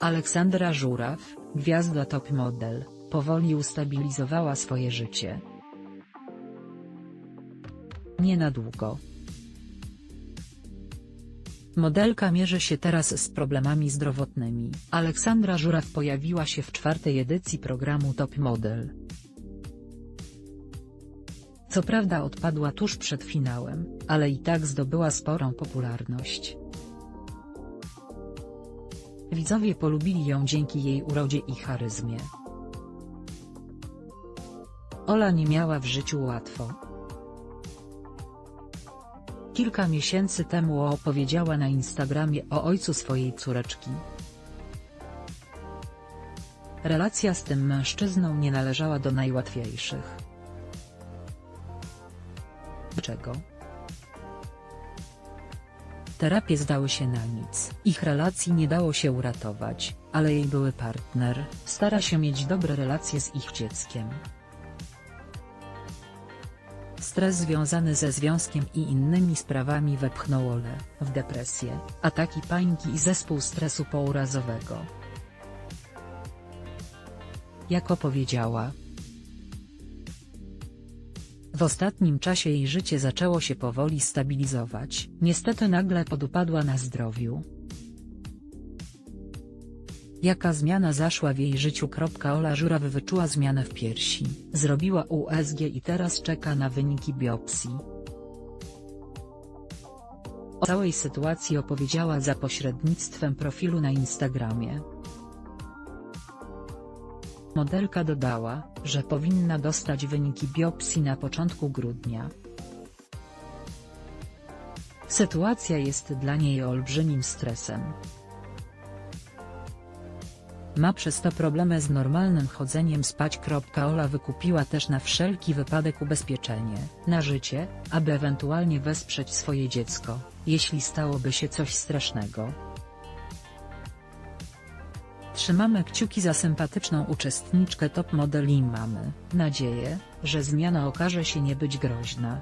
Aleksandra Żuraw, gwiazda top model, powoli ustabilizowała swoje życie. Nie na długo. Modelka mierzy się teraz z problemami zdrowotnymi. Aleksandra Żuraw pojawiła się w czwartej edycji programu Top Model. Co prawda odpadła tuż przed finałem, ale i tak zdobyła sporą popularność. Widzowie polubili ją dzięki jej urodzie i charyzmie. Ola nie miała w życiu łatwo. Kilka miesięcy temu opowiedziała na Instagramie o ojcu swojej córeczki. Relacja z tym mężczyzną nie należała do najłatwiejszych. Dlaczego? Terapie zdały się na nic. Ich relacji nie dało się uratować, ale jej były partner stara się mieć dobre relacje z ich dzieckiem. Stres związany ze związkiem i innymi sprawami wepchnął Olę w depresję, ataki paniki i zespół stresu pourazowego. Jak opowiedziała, w ostatnim czasie jej życie zaczęło się powoli stabilizować, niestety nagle podupadła na zdrowiu. Jaka zmiana zaszła w jej życiu? Ola Żuraw wyczuła zmianę w piersi, zrobiła USG i teraz czeka na wyniki biopsji. O całej sytuacji opowiedziała za pośrednictwem profilu na Instagramie. Modelka dodała, że powinna dostać wyniki biopsji na początku grudnia. Sytuacja jest dla niej olbrzymim stresem. Ma przez to problemy z normalnym chodzeniem spać. Ola wykupiła też na wszelki wypadek ubezpieczenie na życie, aby ewentualnie wesprzeć swoje dziecko, jeśli stałoby się coś strasznego. Trzymamy kciuki za sympatyczną uczestniczkę top model i mamy nadzieję, że zmiana okaże się nie być groźna.